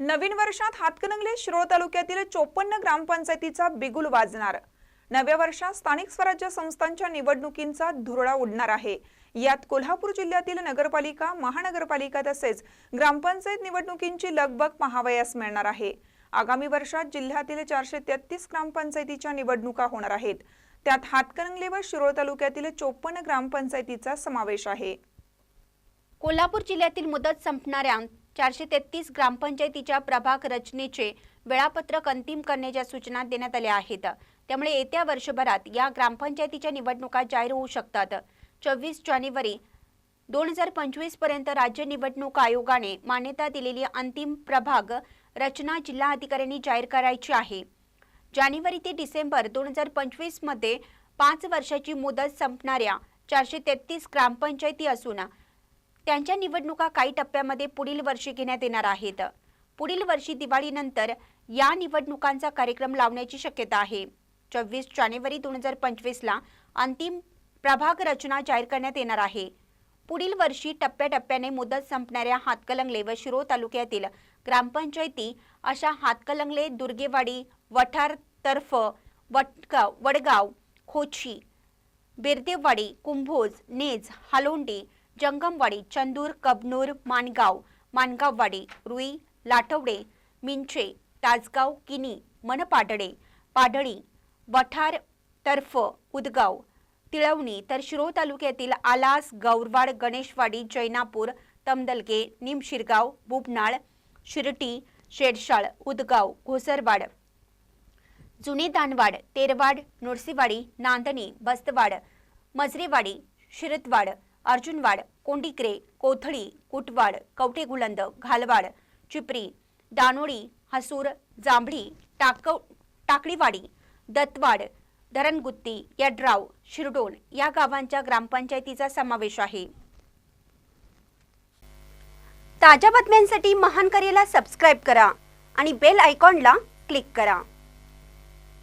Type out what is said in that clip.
नवीन वर्षात हातकणंगले शिरोळ तालुक्यातील चोपन्न ग्रामपंचायतीचा बिगुल वाजणार. नव्या वर्षात स्थानिक स्वराज्य संस्थांच्या निवडणुकींचा धुरळा उडणार आहे. यात कोल्हापूर जिल्ह्यातील नगरपालिका महानगरपालिका तसेच ग्रामपंचायत निवडणुकींची लगबग पाहावयास मिळणार आहे. आगामी वर्षात जिल्ह्यातील चारशे तेहतीस ग्रामपंचायतीच्या निवडणुका होणार आहेत. त्यात हातकणंगले व शिरोळ तालुक्यातील चोपन्न ग्रामपंचायतीचा समावेश आहे. कोल्हापूर जिल्ह्यातील मुदत संपणाऱ्या चारशे तेहतीस ग्रामपंचायतीच्या प्रभाग रचनेचे वेळापत्रक अंतिम करण्याच्या सूचना देण्यात आल्या आहेत. त्यामुळे येत्या वर्षभरात या ग्रामपंचायतीच्या निवडणुका जाहीर होऊ शकतात. चोवीस जानेवारी दोन हजार पंचवीसपर्यंत राज्य निवडणूक आयोगाने मान्यता दिलेली अंतिम प्रभाग रचना जिल्हा अधिकाऱ्यांनी जाहीर करायची आहे. जानेवारी ते डिसेंबर दोन हजार पंचवीसमध्ये पाच वर्षाची मुदत संपणाऱ्या चारशे तेहतीस ग्रामपंचायती असून त्यांच्या निवडणुका काही टप्प्यामध्ये पुढील वर्षी घेण्यात येणार आहेत. पुढील वर्षी दिवाळीनंतर या निवडणुकांचा कार्यक्रम लावण्याची शक्यता आहे. चोवीस जानेवारी दोन हजार पंचवीसला अंतिम प्रभाग रचना जाहीर करण्यात येणार आहे. पुढील वर्षी टप्प्याटप्प्याने मुदत संपणाऱ्या हातकलंगले व शिरो तालुक्यातील ग्रामपंचायती अशा हातकलंगले दुर्गेवाडी वठार तर्फ वटगाव वडगाव खोची बिरदेववाडी कुंभोज नेज हालोंडी जंगमवाडी चंदूर कबनूर माणगाव माणगाववाडी रुई लाटवडे मिंचे तासगाव किनी मनपाडळे पाडळी वठार तर्फ उदगाव तिळवणी तर शिरोळ तालुक्यातील आलास गौरवाड गणेशवाडी जैनापूर तमदलगे निमशिरगाव बुबनाळ शिर्टी शेडशाळ उदगाव घोसरवाड जुने दानवाड तेरवाड नुळसीवाडी नांदणी बस्तवाड मजरेवाडी शिरतवाड अर्जुनवाड कोंडिक्रे कोथळी कुटवाड कवटेगुलंद घालवाड चिपरी दानोळी हसूर जांभळी टाकव टाकळीवाडी दत्तवाड धरणगुत्ती यड्राव शिरडोन या गावांच्या ग्रामपंचायतीचा समावेश आहे. ताज्या बातम्यांसाठी महान करेला सबस्क्राईब करा आणि बेल आयकॉनला क्लिक करा.